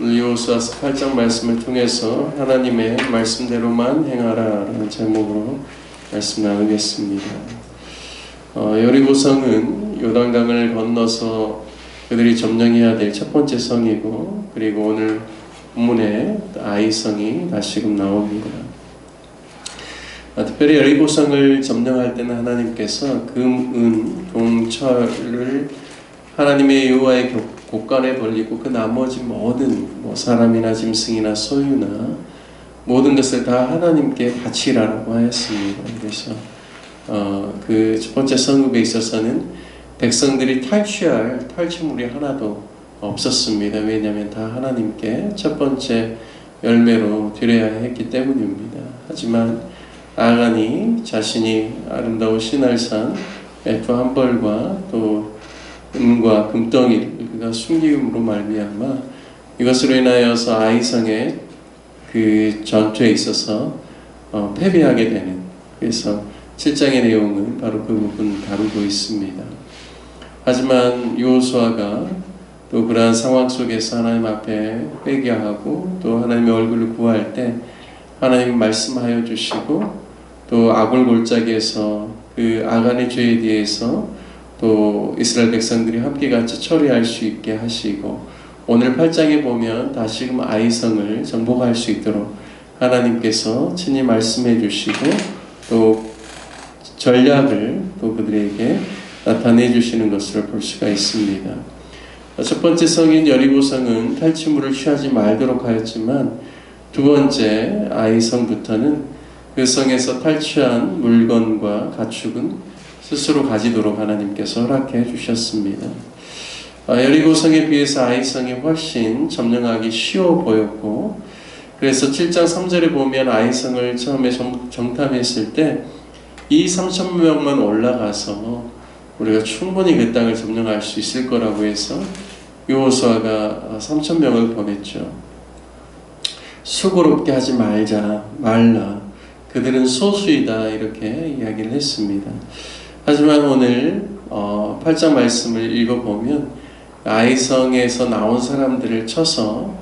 오늘 여호수아서 8장 말씀을 통해서 하나님의 말씀대로만 행하라라는 제목으로 말씀 나누겠습니다. 어, 여리고성은 요단강을 건너서 그들이 점령해야 될 첫 번째 성이고 그리고 오늘 본문에 아이성이 다시금 나옵니다. 아, 특별히 여리고성을 점령할 때는 하나님께서 금, 은, 동, 철을 하나님의 여호와의 곳간에 벌리고 그 나머지 모든 뭐 사람이나 짐승이나 소유나 모든 것을 다 하나님께 바치라고 하였습니다. 그래서 어, 그 첫 번째 성읍에 있어서는 백성들이 탈취할 탈취물이 하나도 없었습니다. 왜냐하면 다 하나님께 첫 번째 열매로 드려야 했기 때문입니다. 하지만 아간이 자신이 아름다운 신할산 두한 벌과 또 은과 금덩이를 그가 숨김으로 말미암아 이것으로 인하여서 아이성의 그 전투에 있어서 어, 패배하게 되는 그래서 7장의 내용은 바로 그 부분 다루고 있습니다. 하지만 요호수아가 또 그러한 상황 속에서 하나님 앞에 회개하고 또 하나님의 얼굴을 구할 때 하나님 말씀하여 주시고 또 아골 골짜기에서 그 아간의 죄에 대해서 또 이스라엘 백성들이 함께 같이 처리할 수 있게 하시고 오늘 8장에 보면 다시금 아이성을 정복할 수 있도록 하나님께서 친히 말씀해 주시고 또 전략을 또 그들에게 나타내 주시는 것을 볼 수가 있습니다. 첫 번째 성인 여리고성은 탈취물을 취하지 말도록 하였지만 두 번째 아이성부터는 그 성에서 탈취한 물건과 가축은 스스로 가지도록 하나님께서 허락해 주셨습니다. 여리고성에 비해서 아이성이 훨씬 점령하기 쉬워 보였고 그래서 7장 3절에 보면 아이성을 처음에 정 탐했을 때 이 3천 명만 올라가서 우리가 충분히 그 땅을 점령할 수 있을 거라고 해서 요호수아가 3천 명을 보냈죠. 수고롭게 하지 말자 말라 그들은 소수이다 이렇게 이야기를 했습니다. 하지만 오늘 어, 8장 말씀을 읽어보면 아이성에서 나온 사람들을 쳐서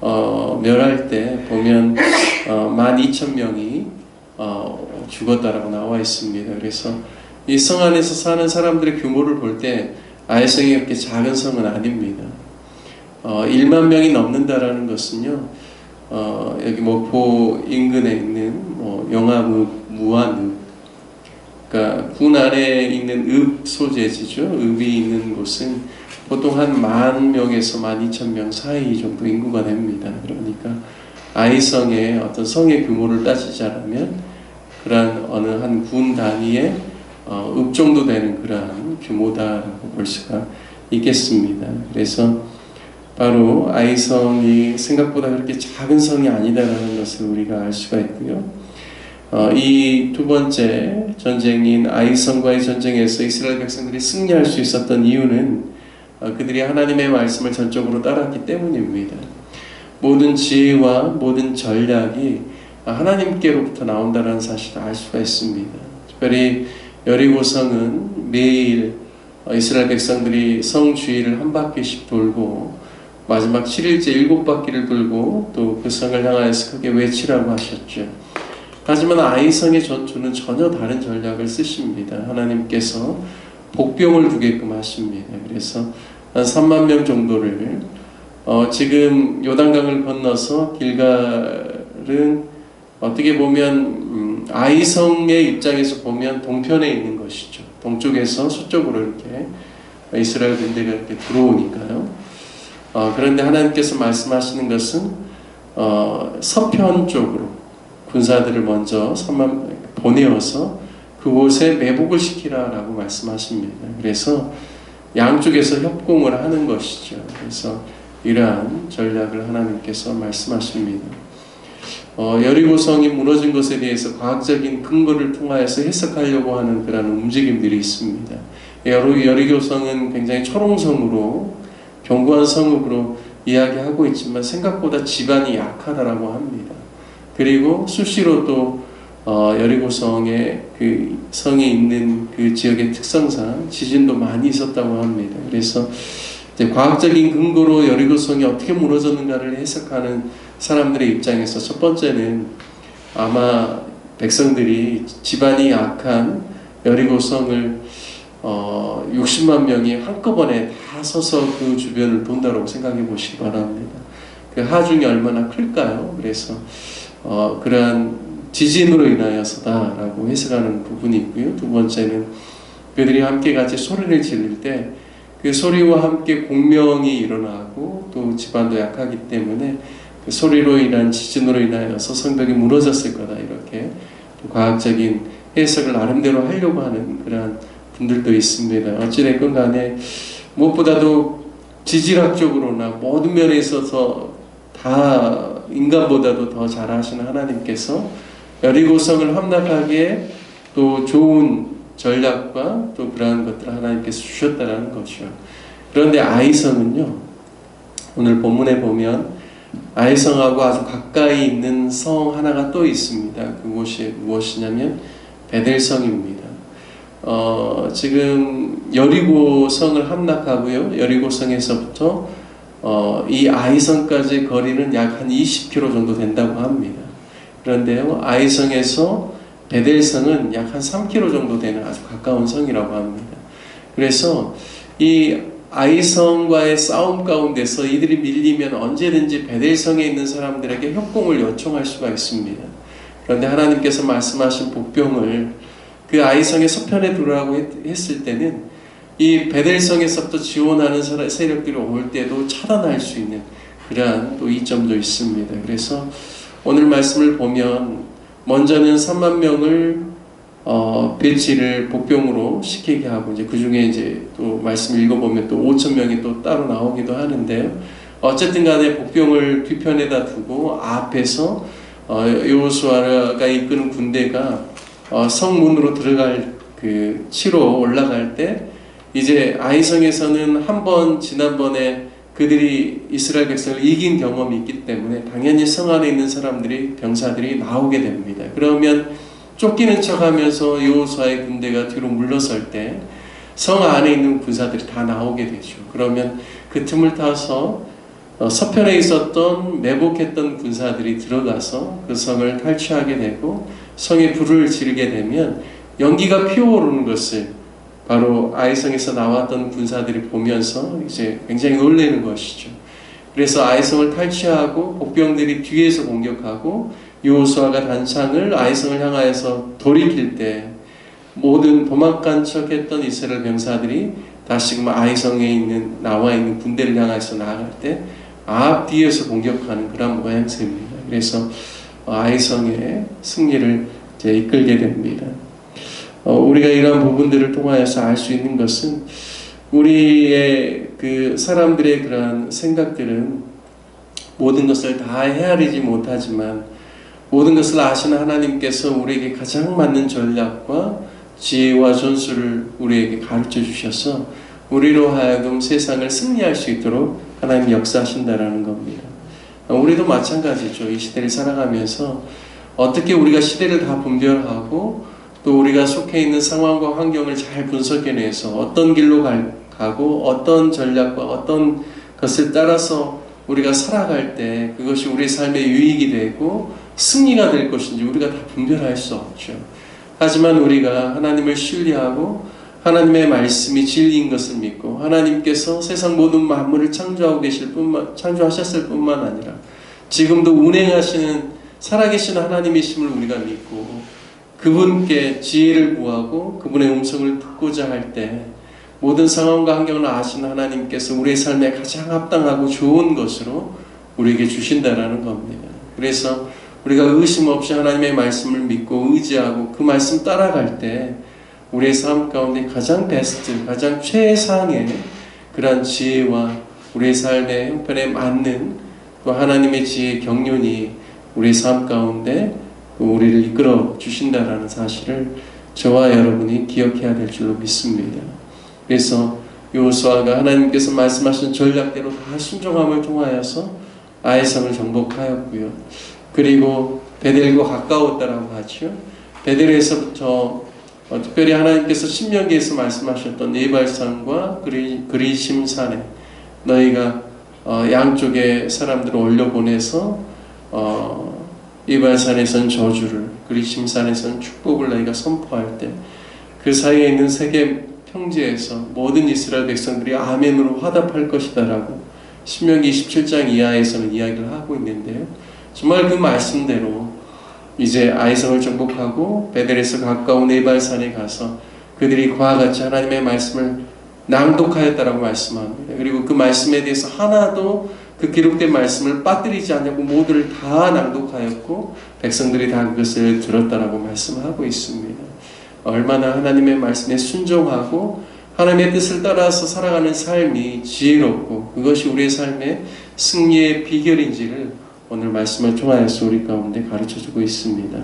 어, 멸할 때 보면 어, 12,000명이 어, 죽었다라고 나와 있습니다. 그래서 이 성 안에서 사는 사람들의 규모를 볼 때 아이성이 그렇게 작은 성은 아닙니다. 어, 1만 명이 넘는다라는 것은요. 어, 여기 뭐보 인근에 있는 뭐 영암읍, 무안읍, 군 안에 있는 읍 소재지죠. 읍이 있는 곳은 보통 한 만 명에서 만 이천 명 사이 정도 인구가 됩니다. 그러니까 아이성의 어떤 성의 규모를 따지자면 그러한 어느 한 군 단위의 어, 읍 정도 되는 그러한 규모다라고 볼 수가 있겠습니다. 그래서 바로 아이성이 생각보다 그렇게 작은 성이 아니다라는 것을 우리가 알 수가 있고요. 어, 이 두 번째 전쟁인 아이성과의 전쟁에서 이스라엘 백성들이 승리할 수 있었던 이유는 어, 그들이 하나님의 말씀을 전적으로 따랐기 때문입니다. 모든 지혜와 모든 전략이 하나님께로부터 나온다는 사실을 알 수가 있습니다. 특별히 여리고성은 매일 이스라엘 백성들이 성 주위를 한 바퀴씩 돌고 마지막 7일째 일곱 바퀴를 돌고 또 그 성을 향하여서 크게 외치라고 하셨죠. 하지만 아이성의 전투는 전혀 다른 전략을 쓰십니다. 하나님께서 복병을 두게끔 하십니다. 그래서 한 3만 명 정도를 어, 지금 요단강을 건너서 길갈은 어떻게 보면 음, 아이성의 입장에서 보면 동편에 있는 것이죠. 동쪽에서 서쪽으로 이렇게 이스라엘 군대가 이렇게 들어오니까요. 어, 그런데 하나님께서 말씀하시는 것은 어, 서편 쪽으로 군사들을 먼저 보내어서 그곳에 매복을 시키라라고 말씀하십니다. 그래서 양쪽에서 협공을 하는 것이죠. 그래서 이러한 전략을 하나님께서 말씀하십니다. 어, 여리고성이 무너진 것에 대해서 과학적인 근거를 통하여서 해석하려고 하는 그런 움직임들이 있습니다. 여리고성은 굉장히 초롱성으로 견고한 성읍으로 이야기하고 있지만 생각보다 지반이 약하다라고 합니다. 그리고 수시로 또 어, 여리고성의 그 성에 있는 그 지역의 특성상 지진도 많이 있었다고 합니다. 그래서 이제 과학적인 근거로 여리고성이 어떻게 무너졌는가를 해석하는 사람들의 입장에서 첫 번째는 아마 백성들이 집안이 약한 여리고성을 어, 60만 명이 한꺼번에 다 서서 그 주변을 돈다고 생각해 보시기 바랍니다. 그 하중이 얼마나 클까요? 그래서 어, 그러한 지진으로 인하여서다라고 해석하는 부분이 있고요. 두 번째는 그들이 함께 같이 소리를 지를 때 그 소리와 함께 공명이 일어나고 또 집안도 약하기 때문에 그 소리로 인한 지진으로 인하여서 성벽이 무너졌을 거다 이렇게 또 과학적인 해석을 나름대로 하려고 하는 그러한 분들도 있습니다. 어찌됐건 간에 무엇보다도 지질학적으로나 모든 면에 있어서 다 인간보다도 더 잘하시는 하나님께서 여리고성을 함락하기에 또 좋은 전략과 또 그러한 것들을 하나님께서 주셨다라는 것이요. 그런데 아이성은요, 오늘 본문에 보면 아이성하고 아주 가까이 있는 성 하나가 또 있습니다. 그곳이 무엇이냐면 베델성입니다. 어, 지금 여리고성을 함락하고요. 여리고성에서부터 어, 이 아이성까지 거리는 약 한 20km 정도 된다고 합니다. 그런데요, 아이성에서 베델성은 약 한 3km 정도 되는 아주 가까운 성이라고 합니다. 그래서 이 아이성과의 싸움 가운데서 이들이 밀리면 언제든지 베델성에 있는 사람들에게 협공을 요청할 수가 있습니다. 그런데 하나님께서 말씀하신 복병을 그 아이성의 서편에 두라고 했을 때는 이 베델성에서부터 지원하는 세력들이 올 때도 차단할 수 있는 그러한 또 이점도 있습니다. 그래서 오늘 말씀을 보면 먼저는 3만 명을 어, 배치를 복병으로 시키게 하고 이제 그 중에 이제 또 말씀 읽어보면 또 5천 명이 또 따로 나오기도 하는데요. 어쨌든 간에 복병을 뒤편에다 두고 앞에서 어, 요수아가 이끄는 군대가 어, 성문으로 들어갈 그 치로 올라갈 때 이제 아이성에서는 한번 지난번에 그들이 이스라엘 백성을 이긴 경험이 있기 때문에 당연히 성 안에 있는 사람들이 병사들이 나오게 됩니다. 그러면 쫓기는 척하면서 여호수아의 군대가 뒤로 물러설 때 성 안에 있는 군사들이 다 나오게 되죠. 그러면 그 틈을 타서 어, 서편에 있었던 매복했던 군사들이 들어가서 그 성을 탈취하게 되고 성에 불을 지르게 되면 연기가 피어오르는 것을 바로 아이성에서 나왔던 군사들이 보면서 이제 굉장히 놀라는 것이죠. 그래서 아이성을 탈취하고 복병들이 뒤에서 공격하고 요호수아가 단창을 아이성을 향하여서 돌이킬 때 모든 도망간 척했던 이스라엘 병사들이 다시금 아이성에 있는 나와 있는 군대를 향해서 나아갈 때 앞 뒤에서 공격하는 그런 모양새입니다. 그래서 아이성의 승리를 이끌게 됩니다. 어, 우리가 이러한 부분들을 통하여서 알 수 있는 것은 우리의 그 사람들의 그러한 생각들은 모든 것을 다 헤아리지 못하지만 모든 것을 아시는 하나님께서 우리에게 가장 맞는 전략과 지혜와 전술을 우리에게 가르쳐 주셔서 우리로 하여금 세상을 승리할 수 있도록 하나님 역사하신다라는 겁니다. 우리도 마찬가지죠. 이 시대를 살아가면서 어떻게 우리가 시대를 다 분별하고 또 우리가 속해 있는 상황과 환경을 잘 분석해내서 어떤 길로 가고 어떤 전략과 어떤 것을 따라서 우리가 살아갈 때 그것이 우리 삶의 유익이 되고 승리가 될 것인지 우리가 다 분별할 수 없죠. 하지만 우리가 하나님을 신뢰하고 하나님의 말씀이 진리인 것을 믿고 하나님께서 세상 모든 만물을 창조하고 계실 뿐만 창조하셨을 뿐만 아니라 지금도 운행하시는 살아계신 하나님이심을 우리가 믿고 그분께 지혜를 구하고 그분의 음성을 듣고자 할 때 모든 상황과 환경을 아시는 하나님께서 우리의 삶에 가장 합당하고 좋은 것으로 우리에게 주신다라는 겁니다. 그래서 우리가 의심 없이 하나님의 말씀을 믿고 의지하고 그 말씀 따라갈 때 우리의 삶 가운데 가장 베스트, 가장 최상의 그러한 지혜와 우리의 삶의 형편에 맞는 또 하나님의 지혜 경륜이 우리의 삶 가운데 우리를 이끌어 주신다라는 사실을 저와 여러분이 기억해야 될 줄로 믿습니다. 그래서 요수아가 하나님께서 말씀하신 전략대로 다 순종함을 통하여서 아이성을 정복하였고요. 그리고 베델과 가까웠다라고 하죠. 베델에서부터 어, 특별히 하나님께서 신명기에서 말씀하셨던 네발산과 그리, 그리심산에 너희가 어, 양쪽에 사람들을 올려보내서 어, 이발산에선 저주를 그리심산에선 축복을 너희가 선포할 때 그 사이에 있는 세계 평지에서 모든 이스라엘 백성들이 아멘으로 화답할 것이다라고 신명기 27장 이하에서는 이야기를 하고 있는데요. 정말 그 말씀대로 이제 아이성을 정복하고 베델에서 가까운 네발산에 가서 그들이 그와 같이 하나님의 말씀을 낭독하였다라고 말씀합니다. 그리고 그 말씀에 대해서 하나도 그 기록된 말씀을 빠뜨리지 않냐고 모두를 다 낭독하였고 백성들이 다 그것을 들었다라고 말씀하고 있습니다. 얼마나 하나님의 말씀에 순종하고 하나님의 뜻을 따라서 살아가는 삶이 지혜롭고 그것이 우리의 삶의 승리의 비결인지를 오늘 말씀을 통하여서 우리 가운데 가르쳐주고 있습니다.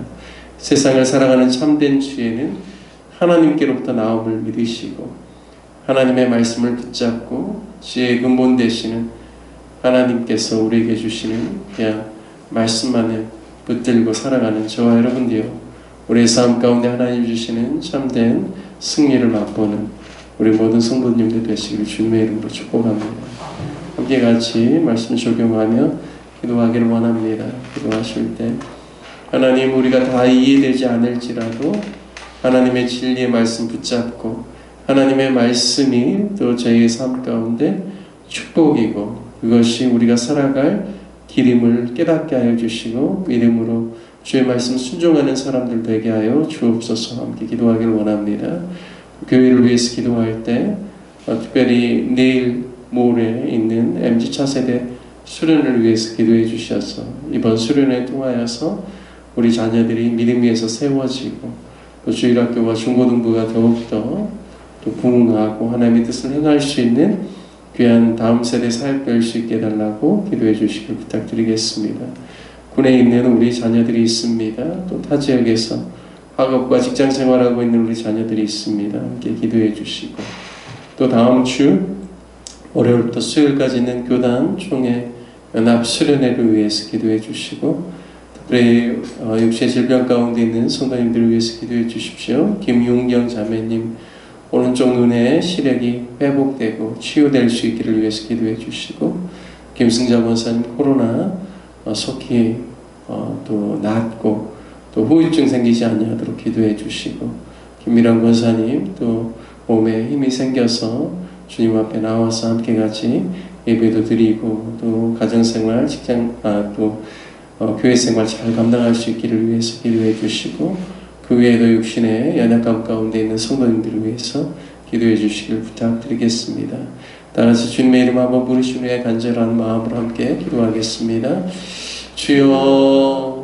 세상을 살아가는 참된 지혜는 하나님께로부터 나옴을 믿으시고 하나님의 말씀을 붙잡고 지혜의 근본 되시는 하나님께서 우리에게 주시는 그냥 말씀만을 붙들고 살아가는 저와 여러분들요 우리의 삶 가운데 하나님 주시는 참된 승리를 맛보는 우리 모든 성도님들 되시기를 주님의 이름으로 축복합니다. 함께 같이 말씀 적용하며 기도하기를 원합니다. 기도하실 때 하나님 우리가 다 이해되지 않을지라도 하나님의 진리의 말씀 붙잡고 하나님의 말씀이 또 저희의 삶 가운데 축복이고 그것이 우리가 살아갈 길임을 깨닫게 하여 주시고 믿음으로 주의 말씀 순종하는 사람들 되게 하여 주옵소서 함께 기도하기를 원합니다. 교회를 위해서 기도할 때 어, 특별히 내일 모레 있는 MZ 차세대 수련을 위해서 기도해 주셔서 이번 수련에 통하여서 우리 자녀들이 믿음 위에서 세워지고 또 주일학교와 중고등부가 더욱더 또 부흥하고 하나님의 뜻을 행할 수 있는 귀한 다음 세대 사역될 수 있게 달라고 기도해 주시길 부탁드리겠습니다. 군에 있는 우리 자녀들이 있습니다. 또 타 지역에서 학업과 직장 생활하고 있는 우리 자녀들이 있습니다. 함께 기도해 주시고 또 다음 주 월요일부터 수요일까지 있는 교단 총회 연합 수련회를 위해서 기도해 주시고 특별히 어, 육체 질병 가운데 있는 성도님들을 위해서 기도해 주십시오. 김용경 자매님 오른쪽 눈에 시력이 회복되고 치유될 수 있기를 위해서 기도해 주시고 김승자 권사님 코로나 어, 속히 어, 또 낫고 또 후유증 생기지 아니하도록 기도해 주시고 김미란 권사님 또 몸에 힘이 생겨서 주님 앞에 나와서 함께 같이 예배도 드리고 또 가정생활, 직장, 아, 또 어, 교회생활 잘 감당할 수 있기를 위해서 기도해 주시고 그 외에도 육신의 연약감 가운데 있는 성도님들을 위해서 기도해 주시길 부탁드리겠습니다. 따라서 주님의 이름 한번 부르신 후에 간절한 마음으로 함께 기도하겠습니다. 주여